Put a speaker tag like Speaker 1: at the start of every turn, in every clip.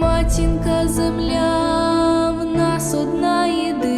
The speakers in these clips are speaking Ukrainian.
Speaker 1: матінка земля в нас одна єдина.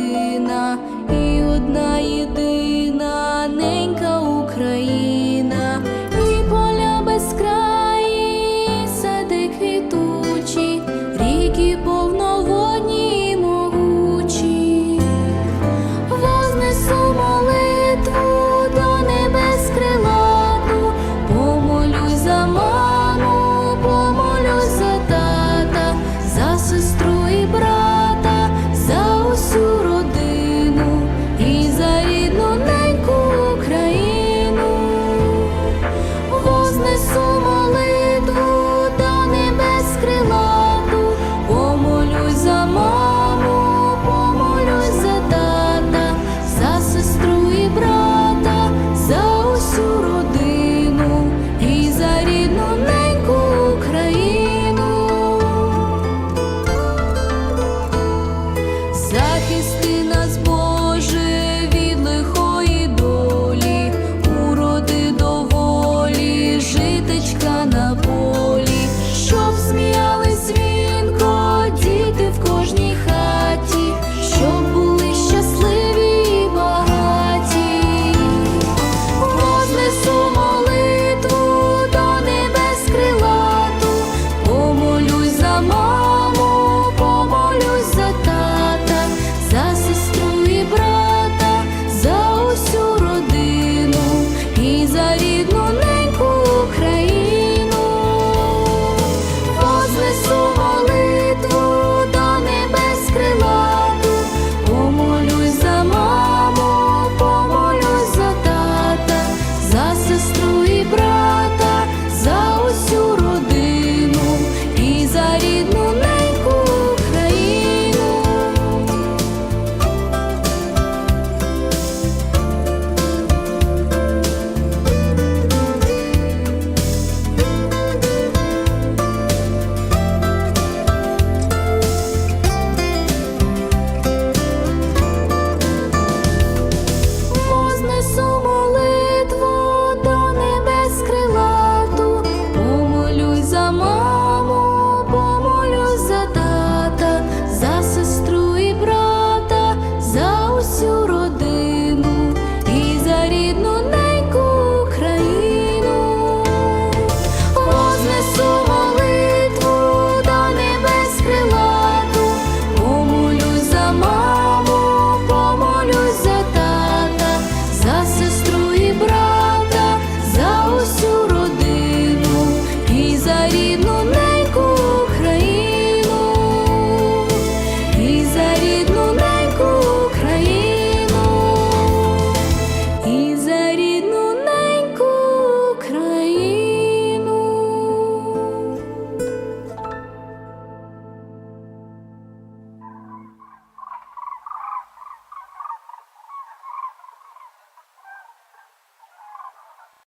Speaker 1: Сонечка на полі. рідну